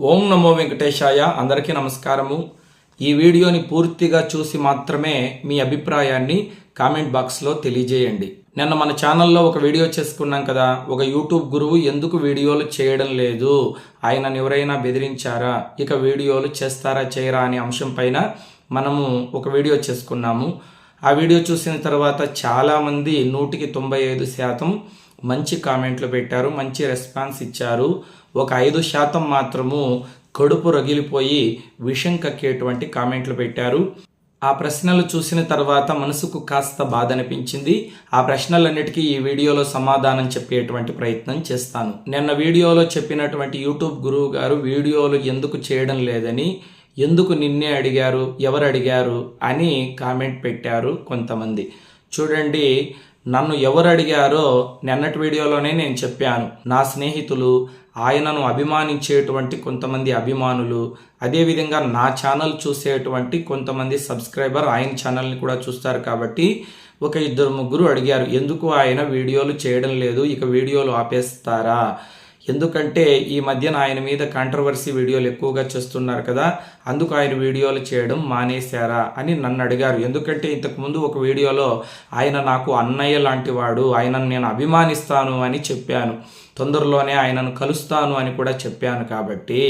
ఓం నమో వెంకటేశాయ. అందరికీ నమస్కారము. ఈ వీడియోని పూర్తిగా చూసి మాత్రమే మీ అభిప్రాయాన్ని కామెంట్ బాక్స్లో తెలియజేయండి. నిన్న మన ఛానల్లో ఒక వీడియో చేసుకున్నాం కదా. ఒక యూట్యూబ్ గురువు ఎందుకు వీడియోలు చేయడం లేదు? ఆయనను ఎవరైనా బెదిరించారా? ఇక వీడియోలు చేస్తారా చేయరా అనే అంశం పైన మనము ఒక వీడియో చేసుకున్నాము. ఆ వీడియో చూసిన తర్వాత చాలామంది నూటికి తొంభై ఐదు శాతం మంచి కామెంట్లు పెట్టారు మంచి రెస్పాన్స్ ఇచ్చారు. ఒక ఐదు శాతం మాత్రము కడుపు రగిలిపోయి విషం కక్కేటువంటి కామెంట్లు పెట్టారు. ఆ ప్రశ్నలు చూసిన తర్వాత మనసుకు కాస్త బాధ అనిపించింది ఆ ప్రశ్నలన్నిటికీ ఈ వీడియోలో సమాధానం చెప్పేటువంటి ప్రయత్నం చేస్తాను. నిన్న వీడియోలో చెప్పినటువంటి యూట్యూబ్ గురువు గారు వీడియోలు ఎందుకు చేయడం లేదని ఎందుకు నిన్నే అడిగారు ఎవరు అడిగారు అని కామెంట్ పెట్టారు కొంతమంది. చూడండి నన్ను ఎవరు అడిగారో నిన్నటి వీడియోలోనే నేను చెప్పాను. నా స్నేహితులు ఆయనను అభిమానించేటువంటి కొంతమంది అభిమానులు అదేవిధంగా నా ఛానల్ చూసేటువంటి కొంతమంది సబ్స్క్రైబర్ ఆయన ఛానల్ని కూడా చూస్తారు కాబట్టి ఒక ఇద్దరు ముగ్గురు అడిగారు ఎందుకు ఆయన వీడియోలు చేయడం లేదు? ఇక వీడియోలు ఆపేస్తారా? ఎందుకంటే ఈ మధ్యన ఆయన మీద కాంట్రవర్సీ వీడియోలు ఎక్కువగా చేస్తున్నారు కదా. అందుకు ఆయన వీడియోలు చేయడం మానేశారా అని నన్ను అడిగారు. ఎందుకంటే ఇంతకుముందు ఒక వీడియోలో ఆయన నాకు అన్నయ్య లాంటి వాడు ఆయనను నేను అభిమానిస్తాను అని చెప్పాను. తొందరలోనే ఆయనను కలుస్తాను అని కూడా చెప్పాను కాబట్టి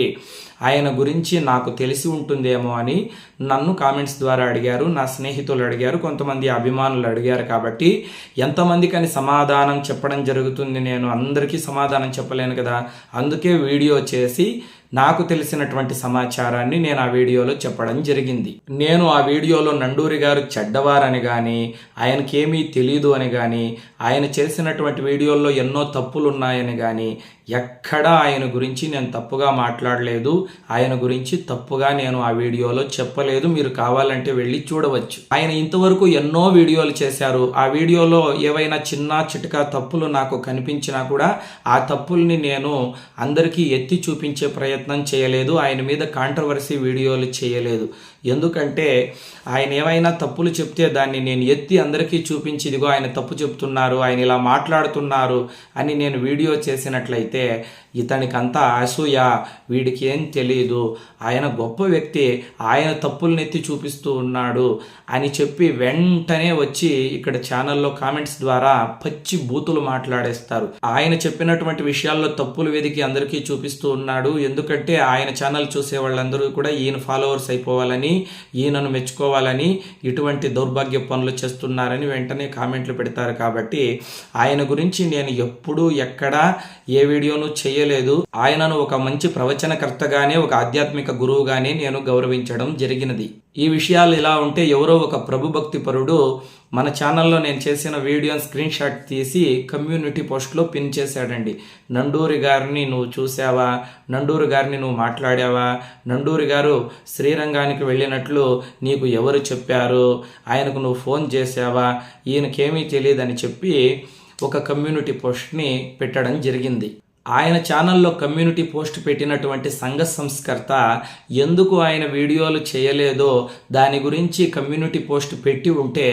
ఆయన గురించి నాకు తెలిసి ఉంటుందేమో అని నన్ను కామెంట్స్ ద్వారా అడిగారు నా స్నేహితులు అడిగారు కొంతమంది అభిమానులు అడిగారు కాబట్టి ఎంతమందికని సమాధానం చెప్పడం జరుగుతుంది నేను అందరికీ సమాధానం చెప్పలేను కదా అందుకే వీడియో చేసి నాకు తెలిసినటువంటి సమాచారాన్ని నేను ఆ వీడియోలో చెప్పడం జరిగింది. నేను ఆ వీడియోలో నండూరి గారు చెడ్డవారని కానీ ఆయనకేమీ తెలియదు అని కానీ ఆయన చేసినటువంటి వీడియోల్లో ఎన్నో తప్పులు ఉన్నాయని కానీ ఎక్కడా ఆయన గురించి నేను తప్పుగా మాట్లాడలేదు. ఆయన గురించి తప్పుగా నేను ఆ వీడియోలో చెప్పలేదు. మీరు కావాలంటే వెళ్ళి చూడవచ్చు. ఆయన ఇంతవరకు ఎన్నో వీడియోలు చేశారు. ఆ వీడియోలో ఏవైనా చిన్న చిటకా తప్పులు నాకు కనిపించినా కూడా ఆ తప్పుల్ని నేను అందరికీ ఎత్తి చూపించే ప్రయత్నం చేయలేదు. ఆయన మీద కాంట్రవర్సీ వీడియోలు చేయలేదు. ఎందుకంటే ఆయన ఏమైనా తప్పులు చెప్తే దాన్ని నేను ఎత్తి అందరికీ చూపించి ఇదిగో ఆయన తప్పు చెప్తున్నారు ఆయన ఇలా మాట్లాడుతున్నారు అని నేను వీడియో చేసినట్లయితే ఇతనికంతా అసూయ వీడికి ఏం తెలియదు ఆయన గొప్ప వ్యక్తి ఆయన తప్పుల్ని ఎత్తి చూపిస్తూ ఉన్నాడు అని చెప్పి వెంటనే వచ్చి ఇక్కడ ఛానల్లో కామెంట్స్ ద్వారా పచ్చి బూతులు మాట్లాడేస్తారు. ఆయన చెప్పినటువంటి విషయాల్లో తప్పులు వెదికి అందరికీ చూపిస్తూ ఉన్నాడు. ఎందుకంటే ఆయన ఛానల్ చూసే వాళ్ళందరూ కూడా ఈయన ఫాలోవర్స్ అయిపోవాలని ఈయనను మెచ్చుకోవాలని ఇటువంటి దౌర్భాగ్య పనులు చేస్తున్నారని వెంటనే కామెంట్లు పెడతారు కాబట్టి ఆయన గురించి నేను ఎప్పుడూ ఎక్కడా ఏ వీడియోను చేయలేదు. ఆయనను ఒక మంచి ప్రవచనకర్తగానే ఒక ఆధ్యాత్మిక గురువుగానే నేను గౌరవించడం జరిగినది. ఈ విషయాలు ఇలా ఉంటే ఎవరో ఒక ప్రభు భక్తి పరుడు మన ఛానల్లో నేను చేసిన వీడియోని స్క్రీన్ షాట్ తీసి కమ్యూనిటీ పోస్ట్లో పిన్ చేశాడండి. నండూరి గారిని నువ్వు చూసావా నండూరి గారిని నువ్వు మాట్లాడావా? నండూరి గారు శ్రీరంగానికి వెళ్ళినట్లు నీకు ఎవరు చెప్పారు? ఆయనకు నువ్వు ఫోన్ చేసావా ఈయనకేమీ తెలియదని చెప్పి ఒక కమ్యూనిటీ పోస్ట్ని పెట్టడం జరిగింది. ఆయన ఛానల్లో కమ్యూనిటీ పోస్ట్ పెట్టినటువంటి సంఘ సంస్కర్త ఎందుకు ఆయన వీడియోలు చేయలేదో దాని గురించి కమ్యూనిటీ పోస్ట్ పెట్టి ఉంటే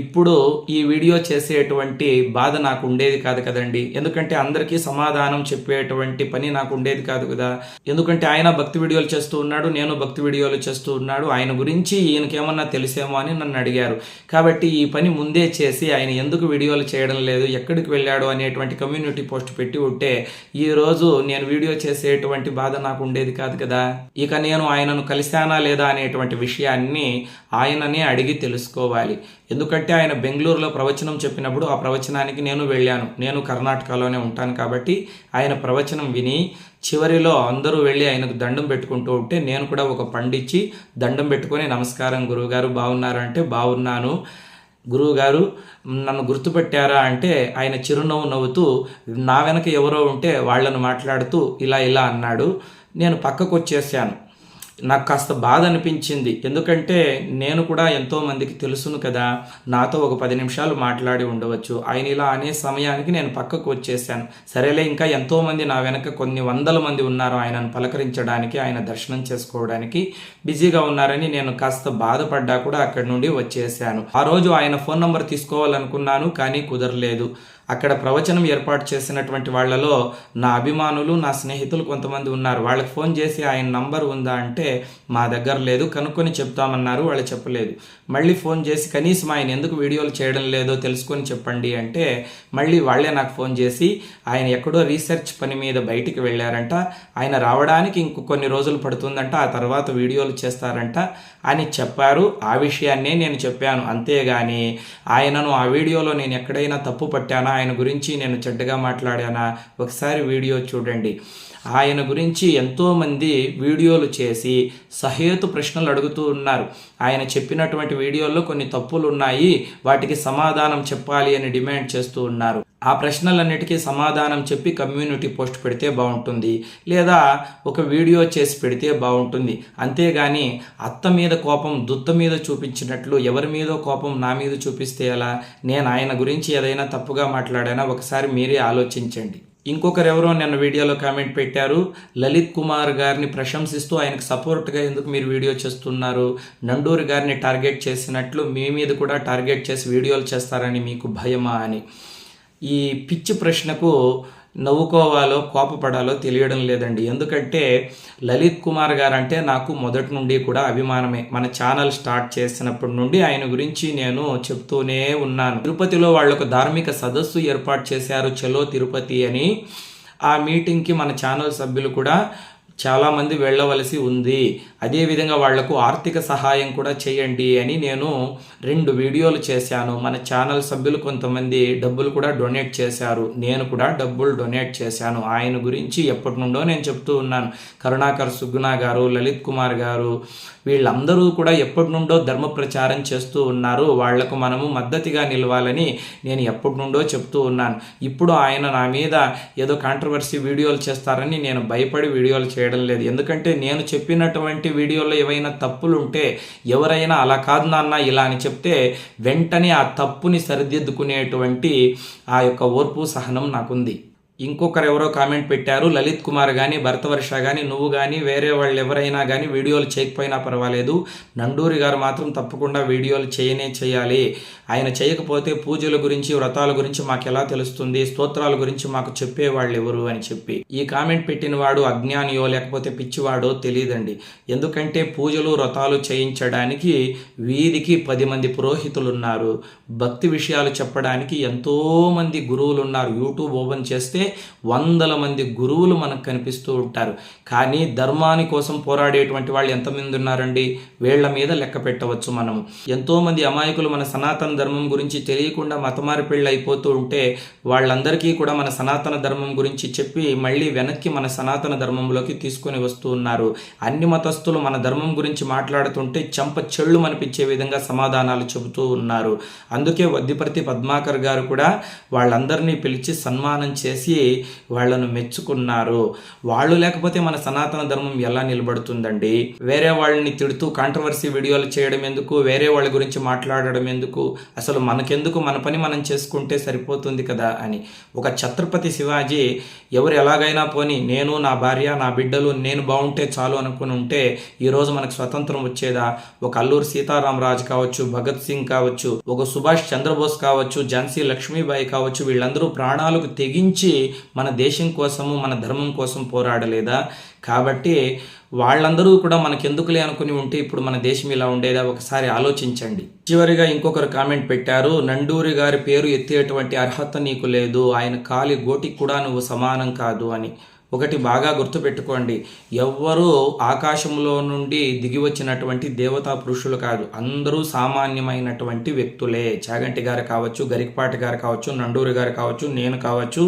ఇప్పుడు ఈ వీడియో చేసేటువంటి బాధ నాకు ఉండేది కాదు కదండి. ఎందుకంటే అందరికీ సమాధానం చెప్పేటువంటి పని నాకు ఉండేది కాదు కదా. ఎందుకంటే ఆయన భక్తి వీడియోలు చేస్తూ ఉన్నాడు నేను భక్తి వీడియోలు చేస్తూ ఉన్నాడు ఆయన గురించి ఈయనకేమన్నా తెలిసేమో అని నన్ను అడిగారు. కాబట్టి ఈ పని ముందే చేసి ఆయన ఎందుకు వీడియోలు చేయడం లేదు ఎక్కడికి వెళ్ళాడు అనేటువంటి కమ్యూనిటీ పోస్ట్ పెట్టి ఉంటే ఈ రోజు నేను వీడియో చేసేటువంటి బాధ నాకు ఉండేది కాదు కదా. ఇక నేను ఆయనను కలిశానా లేదా అనేటువంటి విషయాన్ని ఆయననే అడిగి తెలుసుకోవాలి. ఎందుకంటే ఆయన బెంగళూరులో ప్రవచనం చెప్పినప్పుడు ఆ ప్రవచనానికి నేను వెళ్ళాను. నేను కర్ణాటకలోనే ఉంటాను కాబట్టి ఆయన ప్రవచనం విని చివరిలో అందరూ వెళ్ళి ఆయనకు దండం పెట్టుకుంటూ ఉంటే నేను కూడా ఒక పండిచ్చి దండం పెట్టుకొని నమస్కారం గురువుగారు బాగున్నారంటే బాగున్నాను. గురువు గారు నన్ను గుర్తుపెట్టారా అంటే ఆయన చిరునవ్వు నవ్వుతూ నా వెనక ఎవరో ఉంటే వాళ్ళను మాట్లాడుతూ ఇలా ఇలా అన్నాడు. నేను పక్కకు వచ్చేసాను నాకు కాస్త బాధ అనిపించింది ఎందుకంటే నేను కూడా ఎంతో మందికి తెలుసును కదా నాతో ఒక పది నిమిషాలు మాట్లాడి ఉండవచ్చు. ఆయన ఇలా అనే సమయానికి నేను పక్కకు వచ్చేసాను సరేలే ఇంకా ఎంతో మంది నా వెనక కొన్ని వందల మంది ఉన్నారు ఆయనను పలకరించడానికి ఆయన దర్శనం చేసుకోవడానికి బిజీగా ఉన్నారని నేను కాస్త బాధపడ్డా కూడా అక్కడి నుండి వచ్చేసాను ఆ రోజు ఆయన ఫోన్ నంబర్ తీసుకోవాలనుకున్నాను కానీ కుదరలేదు. అక్కడ ప్రవచనం ఏర్పాటు చేసినటువంటి వాళ్ళలో నా అభిమానులు నా స్నేహితులు కొంతమంది ఉన్నారు. వాళ్ళకి ఫోన్ చేసి ఆయన నంబర్ ఉందా అంటే మా దగ్గర లేదు కనుక్కొని చెప్తామన్నారు వాళ్ళు చెప్పలేదు. మళ్ళీ ఫోన్ చేసి కనీసం ఆయన ఎందుకు వీడియోలు చేయడం లేదో తెలుసుకొని చెప్పండి అంటే మళ్ళీ వాళ్ళే నాకు ఫోన్ చేసి ఆయన ఎక్కడో రీసెర్చ్ పని మీద బయటికి వెళ్ళారంట. ఆయన రావడానికి ఇంకో కొన్ని రోజులు పడుతుందంట ఆ తర్వాత వీడియోలు చేస్తారంట అని చెప్పారు. ఆ విషయాన్నే నేను చెప్పాను. అంతేగాని ఆయనను ఆ వీడియోలో నేను ఎక్కడైనా తప్పు పట్టానా ఆయన గురించి నేను చెడ్డగా మాట్లాడానా? ఒకసారి వీడియో చూడండి. ఆయన గురించి ఎంతోమంది వీడియోలు చేసి సహేతు ప్రశ్నలు అడుగుతూ ఉన్నారు. ఆయన చెప్పినటువంటి వీడియోల్లో కొన్ని తప్పులు ఉన్నాయి వాటికి సమాధానం చెప్పాలి అని డిమాండ్ చేస్తూ ఉన్నారు. ఆ ప్రశ్నలన్నిటికీ సమాధానం చెప్పి కమ్యూనిటీ పోస్ట్ పెడితే బాగుంటుంది లేదా ఒక వీడియో చేసి పెడితే బాగుంటుంది. అంతేగాని అత్త మీద కోపం దుత్త మీద చూపించినట్లు ఎవరి మీద కోపం నా మీద చూపిస్తే ఎలా? నేను ఆయన గురించి ఏదైనా తప్పుగా మాట్లాడానా? ఒకసారి మీరే ఆలోచించండి. ఇంకొకరు ఎవరో నిన్న వీడియోలో కామెంట్ పెట్టారు లలిత్ కుమార్ గారిని ప్రశంసిస్తూ ఆయనకు సపోర్ట్గా ఎందుకు మీరు వీడియో చేస్తున్నారు? నండూరి గారిని టార్గెట్ చేసినట్లు మీ మీద కూడా టార్గెట్ చేసి వీడియోలు చేస్తారని మీకు భయమా అని. ఈ పిచ్చి ప్రశ్నకు నవ్వుకోవాలో కోపపడాలో తెలియడం లేదండి. ఎందుకంటే లలిత్ కుమార్ గారు అంటే నాకు మొదటి నుండి కూడా అభిమానమే. మన ఛానల్ స్టార్ట్ చేసినప్పటి నుండి ఆయన గురించి నేను చెప్తూనే ఉన్నాను. తిరుపతిలో వాళ్ళకు ధార్మిక సదస్సు ఏర్పాటు చేశారు చలో తిరుపతి అని. ఆ మీటింగ్కి మన ఛానల్ సభ్యులు కూడా చాలామంది వెళ్ళవలసి ఉంది. అదేవిధంగా వాళ్ళకు ఆర్థిక సహాయం కూడా చేయండి అని నేను రెండు వీడియోలు చేశాను. మన ఛానల్ సభ్యులు కొంతమంది డబ్బులు కూడా డొనేట్ చేశారు. నేను కూడా డబ్బులు డొనేట్ చేశాను. ఆయన గురించి ఎప్పటి నుండో నేను చెప్తూ ఉన్నాను. కరుణాకర్ సుగ్గునా గారు లలిత్ కుమార్ గారు వీళ్ళందరూ కూడా ఎప్పటి నుండో ధర్మ ప్రచారం చేస్తూ ఉన్నారు. వాళ్ళకు మనము మద్దతుగా నిలవాలని నేను ఎప్పటి నుండో చెప్తూ ఉన్నాను. ఇప్పుడు ఆయన నా మీద ఏదో కాంట్రవర్సీ వీడియోలు చేస్తారని నేను భయపడి వీడియోలు చేయడం లేదు. ఎందుకంటే నేను చెప్పినటువంటి వీడియోలో ఏవైనా తప్పులు ఉంటే ఎవరైనా అలా కాదు నాన్న ఇలా అని చెప్తే వెంటనే ఆ తప్పుని సరిదిద్దుకునేటువంటి ఆ యొక్క ఓర్పు సహనం నాకుంది. ఇంకొకరు ఎవరో కామెంట్ పెట్టారు. లలిత్ కుమార్ కానీ భరతవర్ష కానీ నువ్వు కానీ వేరే వాళ్ళు ఎవరైనా కానీ వీడియోలు చేయకపోయినా పర్వాలేదు. నండూరి గారు మాత్రం తప్పకుండా వీడియోలు చేయనే చేయాలి. ఆయన చేయకపోతే పూజల గురించి వ్రతాల గురించి మాకు ఎలా తెలుస్తుంది? స్తోత్రాల గురించి మాకు చెప్పేవాళ్ళు ఎవరు అని చెప్పి. ఈ కామెంట్ పెట్టిన వాడు అజ్ఞానియో లేకపోతే పిచ్చివాడో తెలియదండి ఎందుకంటే పూజలు వ్రతాలు చేయించడానికి వీధికి పది మంది పురోహితులు ఉన్నారు భక్తి విషయాలు చెప్పడానికి ఎంతో మంది గురువులు ఉన్నారు యూట్యూబ్ ఓపెన్ చేస్తే వందల మంది గురువులు మనకు కనిపిస్తూ ఉంటారు. కానీ ధర్మాని కోసం పోరాడేటువంటి వాళ్ళు ఎంతమంది ఉన్నారండి? వీళ్ళ మీద లెక్క పెట్టవచ్చు మనము. ఎంతోమంది అమాయకులు మన సనాతన ధర్మం గురించి తెలియకుండా మతమారిపిళ్ళు అయిపోతూ ఉంటే వాళ్ళందరికీ కూడా మన సనాతన ధర్మం గురించి చెప్పి మళ్ళీ వెనక్కి మన సనాతన ధర్మంలోకి తీసుకొని వస్తూ ఉన్నారు. అన్ని మతస్థులు మన ధర్మం గురించి మాట్లాడుతుంటే చంప చెళ్ళు అనిపించే విధంగా సమాధానాలు చెబుతూ ఉన్నారు. అందుకే వద్దిపర్తి పద్మాకర్ గారు కూడా వాళ్ళందరినీ పిలిచి సన్మానం చేసి వాళ్ళను మెచ్చుకున్నారు. వాళ్ళు లేకపోతే మన సనాతన ధర్మం ఎలా నిలబడుతుందండి? వేరే వాళ్ళని తిడుతూ కాంట్రవర్సీ వీడియోలు చేయడం ఎందుకు? వేరే వాళ్ళ గురించి మాట్లాడడం ఎందుకు? అసలు మనకెందుకు మన పని మనం చేసుకుంటే సరిపోతుంది కదా అని. ఒక ఛత్రపతి శివాజీ ఎవరు ఎలాగైనా పోని నేను నా భార్య నా బిడ్డలు నేను బాగుంటే చాలు అనుకుని ఉంటే ఈరోజు మనకు స్వతంత్రం వచ్చేదా? ఒక అల్లూరు సీతారామరాజు కావచ్చు భగత్ సింగ్ కావచ్చు ఒక సుభాష్ చంద్రబోస్ కావచ్చు ఝాన్సీ లక్ష్మీబాయి కావచ్చు వీళ్ళందరూ ప్రాణాలకు తెగించి మన దేశం కోసము మన ధర్మం కోసం పోరాడలేదా? కాబట్టి వాళ్ళందరూ కూడా మనకెందుకులే అనుకుని ఉంటే ఇప్పుడు మన దేశం ఇలా ఉండేదా? ఒకసారి ఆలోచించండి. చివరిగా ఇంకొకరు కామెంట్ పెట్టారు నండూరి గారి పేరు ఎత్తేటువంటి అర్హత నీకు లేదు ఆయన కాలి గోటికి కూడా నువ్వు సమానం కాదు అని. ఒకటి బాగా గుర్తుపెట్టుకోండి ఎవ్వరూ ఆకాశంలో నుండి దిగి వచ్చినటువంటి దేవతా పురుషులు కాదు అందరూ సామాన్యమైనటువంటి వ్యక్తులే. చాగంటి గారు కావచ్చు గరికపాటి గారు కావచ్చు నండూరి గారు కావచ్చు నేను కావచ్చు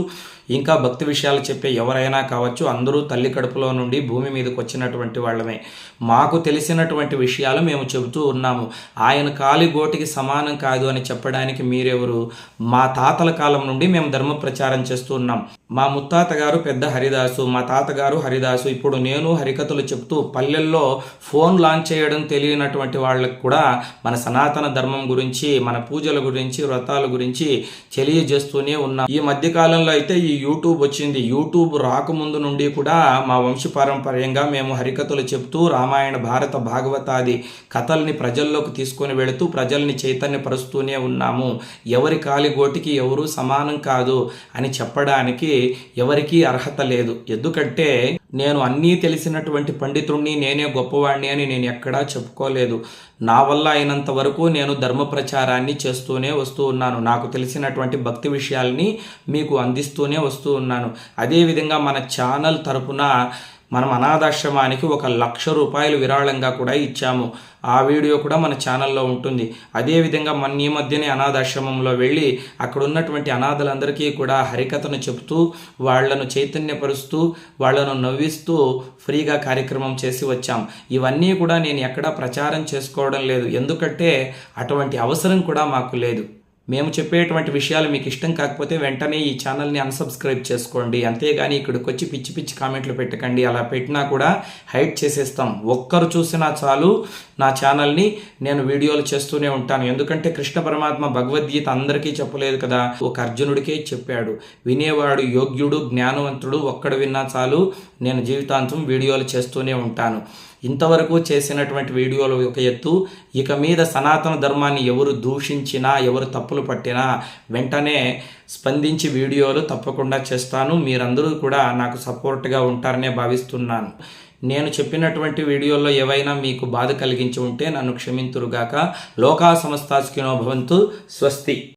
ఇంకా భక్తి విషయాలు చెప్పే ఎవరైనా కావచ్చు అందరూ తల్లి కడుపులో నుండి భూమి మీదకి వచ్చినటువంటి వాళ్ళమే. మాకు తెలిసినటువంటి విషయాలు మేము చెబుతూ ఉన్నాము. ఆయన కాలి గోటికి సమానం కాదు అని చెప్పడానికి మీరెవరు? మా తాతల కాలం నుండి మేము ధర్మ ప్రచారం చేస్తూ ఉన్నాం. మా ముత్తాత గారు పెద్ద హరిదాసు మా తాతగారు హరిదాసు. ఇప్పుడు నేను హరికథలు చెప్తూ పల్లెల్లో ఫోన్ లాంచ్ చేయడం తెలియనటువంటి వాళ్ళకు కూడా మన సనాతన ధర్మం గురించి మన పూజల గురించి వ్రతాల గురించి తెలియజేస్తూనే ఉన్నాం. ఈ మధ్యకాలంలో అయితే ఈ యూట్యూబ్ వచ్చింది. యూట్యూబ్ రాకముందు నుండి కూడా మా వంశపారంపర్యంగా మేము హరికథలు చెప్తూ రామాయణ భారత భాగవతాది కథల్ని ప్రజల్లోకి తీసుకొని వెళుతూ ప్రజల్ని చైతన్యపరుస్తూనే ఉన్నాము. ఎవరి కాలిగోటికి ఎవరు సమానం కాదు అని చెప్పడానికి ఎవరికీ అర్హత లేదు. ఎందుకంటే నేను అన్నీ తెలిసినటువంటి పండితుణ్ణి నేనే గొప్పవాణ్ణి అని నేను ఎక్కడా చెప్పుకోలేదు. నా వల్ల అయినంత వరకు నేను ధర్మ ప్రచారాన్ని చేస్తూనే వస్తూ ఉన్నాను. నాకు తెలిసినటువంటి భక్తి విషయాల్ని మీకు అందిస్తూనే వస్తూ ఉన్నాను. అదేవిధంగా మన ఛానల్ తరపున మనం అనాథాశ్రమానికి ఒక లక్ష రూపాయలు విరాళంగా కూడా ఇచ్చాము. ఆ వీడియో కూడా మన ఛానల్లో ఉంటుంది. అదేవిధంగా మన ఈ మధ్యనే అనాథాశ్రమంలో వెళ్ళి అక్కడ ఉన్నటువంటి అనాథలందరికీ కూడా హరికథను చెబుతూ వాళ్ళను చైతన్యపరుస్తూ వాళ్ళను నవ్విస్తూ ఫ్రీగా కార్యక్రమం చేసి వచ్చాం. ఇవన్నీ కూడా నేను ఎక్కడా ప్రచారం చేసుకోవడం లేదు. ఎందుకంటే అటువంటి అవసరం కూడా మాకు లేదు. మేము చెప్పేటువంటి విషయాలు మీకు ఇష్టం కాకపోతే వెంటనే ఈ ఛానల్ని అన్సబ్స్క్రైబ్ చేసుకోండి. అంతేగాని ఇక్కడికి వచ్చి పిచ్చి పిచ్చి కామెంట్లు పెట్టకండి. అలా పెట్టినా కూడా హైట్ చేసేస్తాం. ఒక్కరు చూసినా చాలు నా ఛానల్ని నేను వీడియోలు చేస్తూనే ఉంటాను. ఎందుకంటే కృష్ణ పరమాత్మ భగవద్గీత అందరికీ చెప్పలేదు కదా. ఒక అర్జునుడికే చెప్పాడు. వినేవాడు యోగ్యుడు జ్ఞానవంతుడు ఒక్కడు విన్నా చాలు నేను జీవితాంతం వీడియోలు చేస్తూనే ఉంటాను. ఇంతవరకు చేసినటువంటి వీడియోలు ఒక ఎత్తు. ఇక మీద సనాతన ధర్మాన్ని ఎవరు దూషించినా ఎవరు తప్పులు పట్టినా వెంటనే స్పందించి వీడియోలు తప్పకుండా చేస్తాను. మీరందరూ కూడా నాకు సపోర్ట్గా ఉంటారనే భావిస్తున్నాను. నేను చెప్పినటువంటి వీడియోల్లో ఏవైనా మీకు బాధ కలిగించి ఉంటే నన్ను క్షమింతురుగాక. లోకా సమస్తాస్కినో భవంతు స్వస్తి.